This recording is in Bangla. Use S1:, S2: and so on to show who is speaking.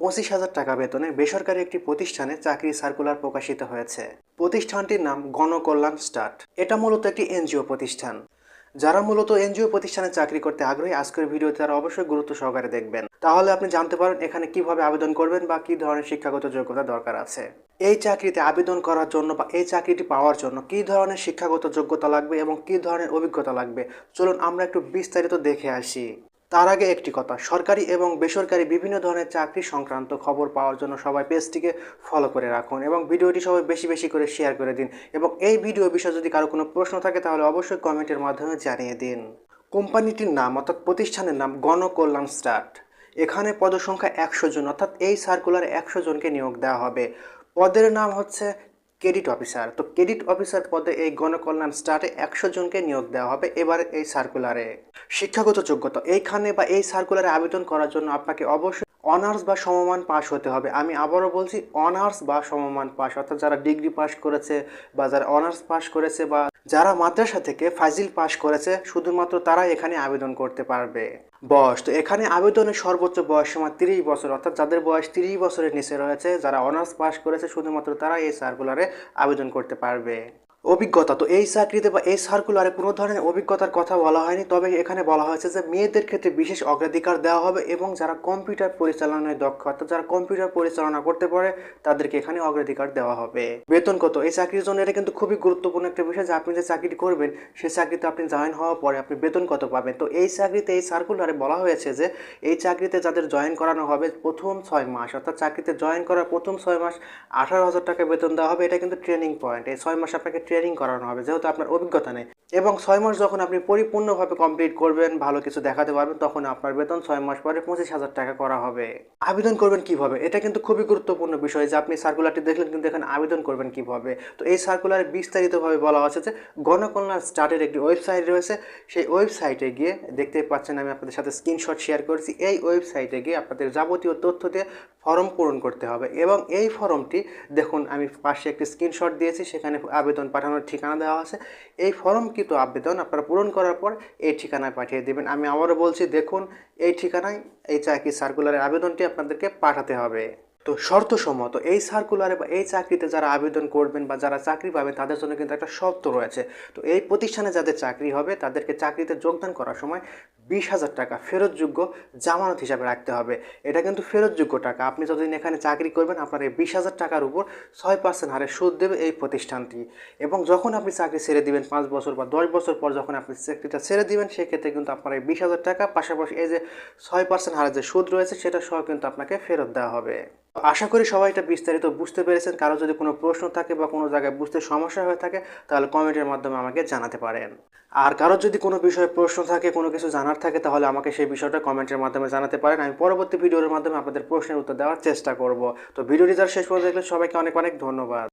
S1: পঁচিশ হাজার টাকা বেতনে বেসরকারি একটি প্রতিষ্ঠানে চাকরি সার্কুলার প্রকাশিত হয়েছে। প্রতিষ্ঠানটির নাম গণকল্যাণ স্টার্ট। এটা মূলত একটি এনজিও প্রতিষ্ঠান। যারা মূলত এনজিও প্রতিষ্ঠানে চাকরি করতে আগ্রহী, আজকের ভিডিওতে তারা অবশ্যই গুরুত্ব সহকারে দেখবেন। তাহলে আপনি জানতে পারেন এখানে কীভাবে আবেদন করবেন বা কি ধরনের শিক্ষাগত যোগ্যতা দরকার আছে। এই চাকরিতে আবেদন করার জন্য বা এই চাকরিটি পাওয়ার জন্য কি ধরনের শিক্ষাগত যোগ্যতা লাগবে এবং কি ধরনের অভিজ্ঞতা লাগবে? চলুন আমরা একটু বিস্তারিত দেখে আসি। তার আগে একটি কথা, সরকারি এবং বেসরকারি বিভিন্ন ধরনের চাকরি সংক্রান্ত খবর পাওয়ার জন্য সবাই পেজটিকে ফলো করে রাখুন এবং ভিডিওটি সবাই বেশি বেশি করে শেয়ার করে দিন এবং এই ভিডিও বিষয়ে যদি কারও কোনো প্রশ্ন থাকে তাহলে অবশ্যই কমেন্টের মাধ্যমে জানিয়ে দিন। কোম্পানিটির নাম অর্থাৎ প্রতিষ্ঠানের নাম গণকল্যাণ স্টার্ট। এখানে পদসংখ্যা একশো জন, অর্থাৎ এই সার্কুলারে একশো জনকে নিয়োগ দেওয়া হবে। পদের নাম হচ্ছে ক্রেডিট অফিসার। তো ক্রেডিট অফিসার পদে এই গণকল্যাণ স্টার্টে একশো জনকে নিয়োগ দেওয়া হবে এবার এই সার্কুলারে। শিক্ষাগত যোগ্যতা, এইখানে বা এই সার্কুলারে আবেদন করার জন্য আপনাকে অবশ্যই অনার্স বা সমমান পাস হতে হবে। আমি আবারও বলছি, অনার্স বা সমমান পাস অর্থাৎ যারা ডিগ্রি পাস করেছে বা যারা অনার্স পাস করেছে বা যারা মাদ্রাসা থেকে ফাজিল পাশ করেছে, শুধুমাত্র তারা এখানে আবেদন করতে পারবে। বয়স, তো এখানে আবেদনের সর্বোচ্চ বয়স সীমা তিরিশ বছর, অর্থাৎ যাদের বয়স তিরিশ বছরের নিচে রয়েছে, যারা অনার্স পাস করেছে, শুধুমাত্র তারা এই সার্কুলারে আবেদন করতে পারবে। অভিজ্ঞতা। তো এই চাকরিতে বা এই সার্কুলারে কোনো ধরনের অভিজ্ঞতার কথা বলা হয়নি, তবে এখানে বলা হয়েছে যে মেয়েদের ক্ষেত্রে বিশেষ অগ্রাধিকার দেওয়া হবে এবং যারা কম্পিউটার পরিচালনায় দক্ষ, অর্থাৎ যারা কম্পিউটার পরিচালনা করতে পারে, তাদেরকে এখানে অগ্রাধিকার দেওয়া হবে। বেতন কত? এই চাকরির জন্য এটা কিন্তু খুবই গুরুত্বপূর্ণ একটা বিষয় যে আপনি যে চাকরিটি করবেন সেই চাকরিতে আপনি জয়েন হওয়ার পরে আপনি বেতন কত পাবেন? তো এই চাকরিতে, এই সার্কুলারে বলা হয়েছে যে এই চাকরিতে যাদের জয়েন করানো হবে প্রথম ছয় মাস, অর্থাৎ চাকরিতে জয়েন করার প্রথম ছয় মাস আঠারো হাজার টাকা বেতন দেওয়া হবে, এটা কিন্তু ট্রেনিং পয়েন্ট এই ছয় মাস আপনাকে ট্রেনিং করানো হবে, যেহেতু আপনার অভিজ্ঞতা নেই। এবং ছয় মাস যখন আপনি পরিপূর্ণভাবে কমপ্লিট করবেন, ভালো কিছু দেখাতে পারবেন, তখন আপনার বেতন ছয় মাস পরে পঁচিশ হাজার টাকা করা হবে। আবেদন করবেন কীভাবে? এটা কিন্তু খুবই গুরুত্বপূর্ণ বিষয় যে আপনি সার্কুলারটি দেখলেন, কিন্তু এখানে আবেদন করবেন কীভাবে? তো এই সার্কুলারে বিস্তারিতভাবে বলা আছে যে গণকল্যাণ স্টার্টের একটি ওয়েবসাইট রয়েছে। সেই ওয়েবসাইটে গিয়ে দেখতে পাচ্ছেন, আমি আপনাদের সাথে স্ক্রিনশট শেয়ার করেছি। এই ওয়েবসাইটে গিয়ে আপনাদের যাবতীয় তথ্য দিয়ে ফর্ম পূরণ করতে হবে। এবং এই ফর্মটি দেখুন, আমি পাশে একটি স্ক্রিনশট দিয়েছি, সেখানে আবেদন পাঠানোর ঠিকানা দেওয়া আছে। এই ফর্মকৃত আবেদন আপনারা পূরণ করার পর এই ঠিকানায় পাঠিয়ে দেবেন। আমি আবারও বলছি, দেখুন, এই ঠিকানায় এই চাকরি সার্কুলারের আবেদনটি আপনাদেরকে পাঠাতে হবে। তো শর্তসম্মত এই সার্কুলারে বা এই চাকরিতে যারা আবেদন করবেন বা যারা চাকরি পাবেন, তাদের জন্য কিন্তু একটা শর্ত রয়েছে। তো এই প্রতিষ্ঠানে যাদের চাকরি হবে, তাদেরকে চাকরিতে যোগদান করার সময় বিশ হাজার টাকা ফেরতযোগ্য জামানত হিসাবে রাখতে হবে। এটা কিন্তু ফেরতযোগ্য টাকা। আপনি যতদিন এখানে চাকরি করবেন, আপনার এই বিশ হাজার টাকার উপর ছয় পার্সেন্ট হারে সুদ দেবে এই প্রতিষ্ঠানটি। এবং যখন আপনি চাকরি ছেড়ে দিবেন পাঁচ বছর বা দশ বছর পর যখন আপনি চাকরিটা ছেড়ে দিবেন, সেক্ষেত্রে কিন্তু আপনার এই বিশ হাজার টাকা, পাশাপাশি এই যে ছয় পার্সেন্ট হারে যে সুদ রয়েছে, সেটা সহ কিন্তু আপনাকে ফেরত দেওয়া হবে। আশা করি সবাই এটা বিস্তারিত বুঝতে পেরেছেন। কারও যদি কোনো প্রশ্ন থাকে বা কোনো জায়গায় বুঝতে সমস্যা হয়ে থাকে, তাহলে কমেন্টের মাধ্যমে আমাকে জানাতে পারেন। আর কারও যদি কোনো বিষয়ে প্রশ্ন থাকে, কোনো কিছু জানার থাকে তাহলে আমাকে সেই বিষয়টা কমেন্টের মাধ্যমে জানাতে পারেন। আমি পরবর্তী ভিডিওর মাধ্যমে আপনাদের প্রশ্নের উত্তর দেওয়ার চেষ্টা করব। তো ভিডিওটি যারা শেষ পর্যন্ত দেখলে সবাইকে অনেক অনেক ধন্যবাদ।